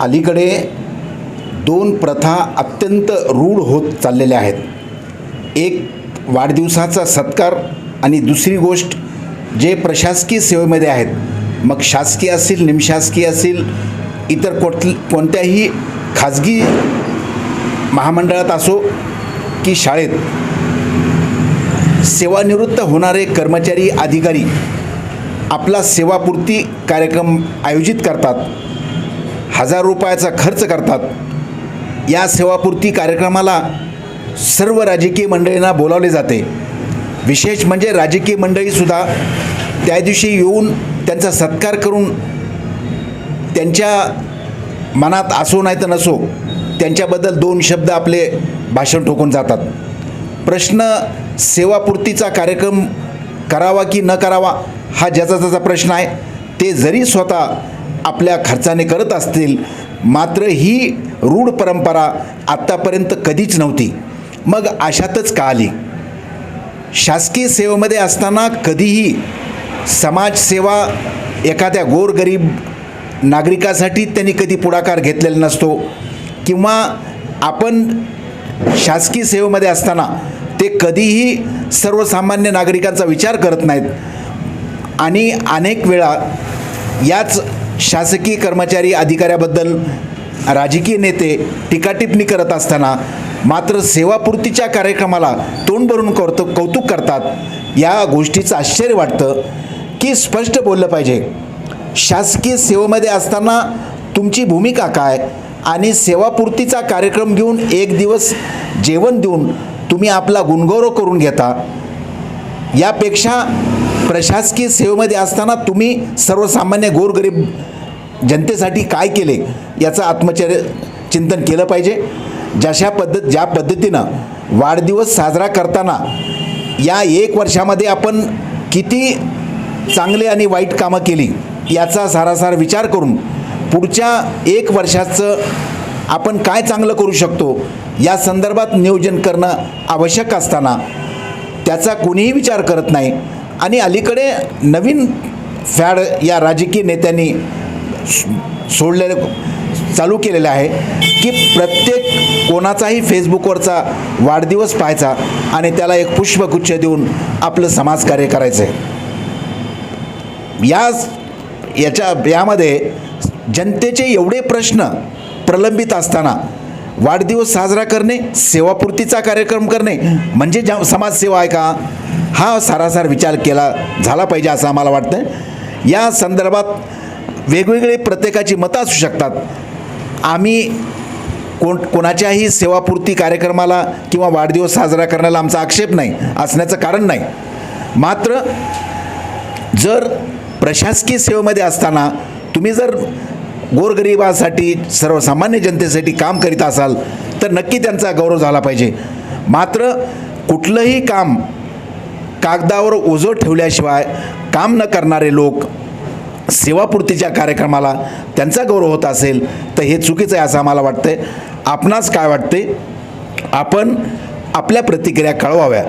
अलीकडे दोन प्रथा अत्यंत रूढ होत चाललेल्या आहेत. एक वाढदिवसाचा सत्कार आणि दुसरी गोष्ट जे प्रशासकीय सेवेमध्ये आहेत मग शासकीय असतील निमशासकीय असेल इतर कोट कोणत्याही खाजगी महामंडळात असो की शाळेत सेवानिवृत्त होणारे कर्मचारी अधिकारी आपला सेवापूर्ती कार्यक्रम आयोजित करतात. हजार रुपयाचा खर्च करतात. या सेवापूर्ती कार्यक्रमाला सर्व राजकीय मंडळींना बोलावले जाते. विशेष म्हणजे राजकीय मंडळीसुद्धा त्या दिवशी येऊन त्यांचा सत्कार करून त्यांच्या मनात असो नाही तर नसो त्यांच्याबद्दल दोन शब्द आपले भाषण ठोकून जातात. प्रश्न सेवापूर्तीचा कार्यक्रम करावा की न करावा हा ज्याचा त्याचा प्रश्न आहे. ते जरी स्वतः आपल्या खर्चाने करत असतील मात्र ही रूढ परंपरा आत्तापर्यंत कधीच नव्हती. मग अशातच का आली? शासकीय सेवेमध्ये असताना कधीही समाजसेवा एखाद्या गोरगरीब नागरिकासाठी त्यांनी कधी पुढाकार घेतलेला नसतो किंवा आपण शासकीय सेवेमध्ये असताना ते कधीही सर्वसामान्य नागरिकांचा विचार करत नाहीत. आणि अनेक वेळा याच शासकीय कर्मचारी अधिकाऱ्याबद्दल राजकीय नेते टीकाटिप्पणी करत असताना मात्र सेवापूर्तीच्या कार्यक्रमाला तोंड भरून कौतुक कौतुक करतात. या गोष्टीचं आश्चर्य वाटतं की स्पष्ट बोललं पाहिजे. शासकीय सेवेमध्ये असताना तुमची भूमिका काय आणि सेवापूर्तीचा कार्यक्रम घेऊन एक दिवस जेवण देऊन तुम्ही आपला गुणगौरव करून घेता. यापेक्षा प्रशासकीय सेवेमध्ये असताना तुम्ही सर्वसामान्य गोरगरीब जनतेसाठी काय केले याचं आत्मचर्य चिंतन केलं पाहिजे. जशा पद्धत ज्या पद्धतीनं वाढदिवस साजरा करताना या एक वर्षामध्ये आपण किती चांगले आणि वाईट कामं केली याचा सारासार विचार करून पुढच्या एक वर्षाचं आपण काय चांगलं करू शकतो या संदर्भात नियोजन करणं आवश्यक असताना त्याचा कोणीही विचार करत नाही. आणि अलीकडे नवीन फॅड या राजकीय नेत्यांनी सोडलेलं चालू केलेलं आहे की प्रत्येक कोणाचाही फेसबुकवरचा वाढदिवस पाहायचा आणि त्याला एक पुष्पगुच्छ देऊन आपलं समाजकार्य करायचं आहे या याच्या यामध्ये जनतेचे एवढे प्रश्न प्रलंबित असताना वाढदिवस साजरा करणे सेवापूर्तीचा कार्यक्रम करणे. म्हणजे ज्या समाजसेवा आहे का? हा सारासार विचार केला झाला पाहिजे असं आम्हाला वाटतं या संदर्भात वेगवेगळे प्रत्येकाची मतं असू शकतात. आम्ही कोण कोणाच्याही सेवापूर्ती कार्यक्रमाला किंवा वाढदिवस साजरा करण्याला आमचा आक्षेप नाही असण्याचं कारण नाही. मात्र जर प्रशासकीय सेवेमध्ये असताना तुम्ही जर गोरगरिबासाठी सर्वसामान्य जनतेसाठी काम करीत असाल तर नक्की त्यांचा गौरव झाला पाहिजे. मात्र कुठलंही काम कागदावर ओझं ठेवल्याशिवाय काम न करणारे लोक सेवापूर्तीच्या कार्यक्रमाला त्यांचा गौरव होत असेल तर हे चुकीचं आहे असं आम्हाला वाटतं आहे आपणास काय वाटते आपण आपल्या प्रतिक्रिया कळवाव्या.